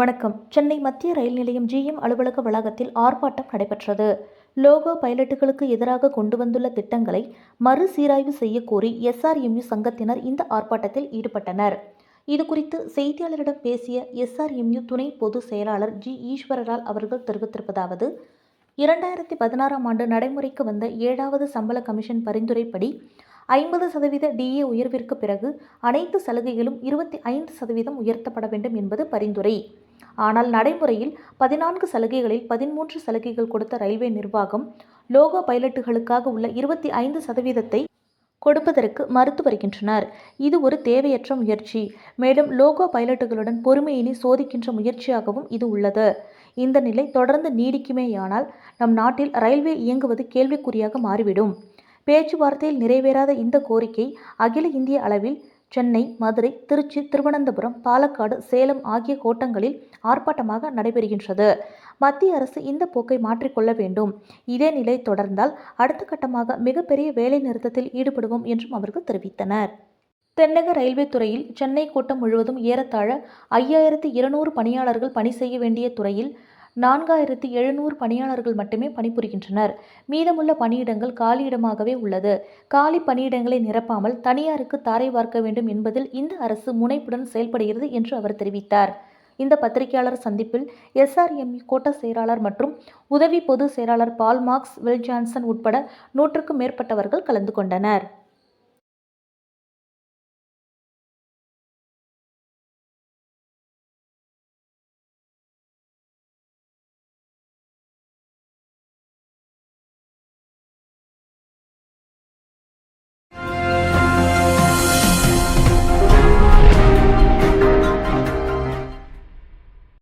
வணக்கம். சென்னை மத்திய ரயில் நிலையம் ஜிஎம் அலுவலக வளாகத்தில் ஆர்ப்பாட்டம் நடைபெற்றது. லோகோ பைலட்டுகளுக்கு எதிராக கொண்டு வந்துள்ள திட்டங்களை மறுசீராய்வு செய்யக்கோரி எஸ்ஆர்எம்யூ சங்கத்தினர் இந்த ஆர்ப்பாட்டத்தில் ஈடுபட்டனர். இதுகுறித்து செய்தியாளரிடம் பேசிய எஸ்ஆர்எம்யூ துணை பொதுச் செயலாளர் ஜி ஈஸ்வரலால் அவர்கள் தெரிவித்திருப்பதாவது இரண்டாயிரத்தி பதினாறாம் ஆண்டு நடைமுறைக்கு வந்த ஏழாவது சம்பள கமிஷன் பரிந்துரைப்படி ஐம்பது சதவீத டிஏ உயர்விற்கு பிறகு அனைத்து சலுகைகளும் இருபத்தி ஐந்து சதவீதம் உயர்த்தப்பட வேண்டும் என்பது பரிந்துரை. ஆனால் நடைமுறையில் பதினான்கு சலுகைகளில் பதிமூன்று சலுகைகள் கொடுத்த ரயில்வே நிர்வாகம் லோகோ பைலட்டுகளுக்காக உள்ள இருபத்தி ஐந்து சதவீதத்தை கொடுப்பதற்கு மறுத்து வருகின்றனர். இது ஒரு தேவையற்ற முயற்சி. மேலும் லோகோ பைலட்டுகளுடன் பொறுமையினை சோதிக்கின்ற முயற்சியாகவும் இது உள்ளது. இந்த நிலை தொடர்ந்து நீடிக்குமேயானால் நம் நாட்டில் ரயில்வே இயங்குவது கேள்விக்குறியாக மாறிவிடும். பேச்சுவார்த்தையில் நிறைவேறாத இந்த கோரிக்கை அகில இந்திய அளவில் சென்னை மதுரை திருச்சி திருவனந்தபுரம் பாலக்காடு சேலம் ஆகிய கோட்டங்களில் ஆர்ப்பாட்டமாக நடைபெறுகின்றது. மத்திய அரசு இந்த போக்கை மாற்றிக்கொள்ள வேண்டும். இதே நிலை தொடர்ந்தால் அடுத்த கட்டமாக மிகப்பெரிய வேலை நிறுத்தத்தில் ஈடுபடுவோம் என்றும் அவர்கள் தெரிவித்தனர். தென்னக ரயில்வே துறையில் சென்னை கோட்டம் முழுவதும் ஏறத்தாழ ஐயாயிரத்து இருநூறு பணியாளர்கள் பணி செய்ய வேண்டிய துறையில் நான்காயிரத்து எழுநூறு பணியாளர்கள் மட்டுமே பணிபுரிகின்றனர். மீதமுள்ள பணியிடங்கள் காலியிடமாகவே உள்ளது. காலி பணியிடங்களை நிரப்பாமல் தனியாருக்கு தாரை பார்க்க வேண்டும் என்பதில் இந்த அரசு முனைப்புடன் செயல்படுகிறது என்று அவர் தெரிவித்தார். இந்த பத்திரிகையாளர் சந்திப்பில் எஸ்ஆர்எம்இ கோட்ட செயலாளர் மற்றும் உதவி பொதுச் செயலாளர் பால் மார்க்ஸ் வில் ஜான்சன் உட்பட நூற்றுக்கும் மேற்பட்டவர்கள் கலந்து கொண்டனர்.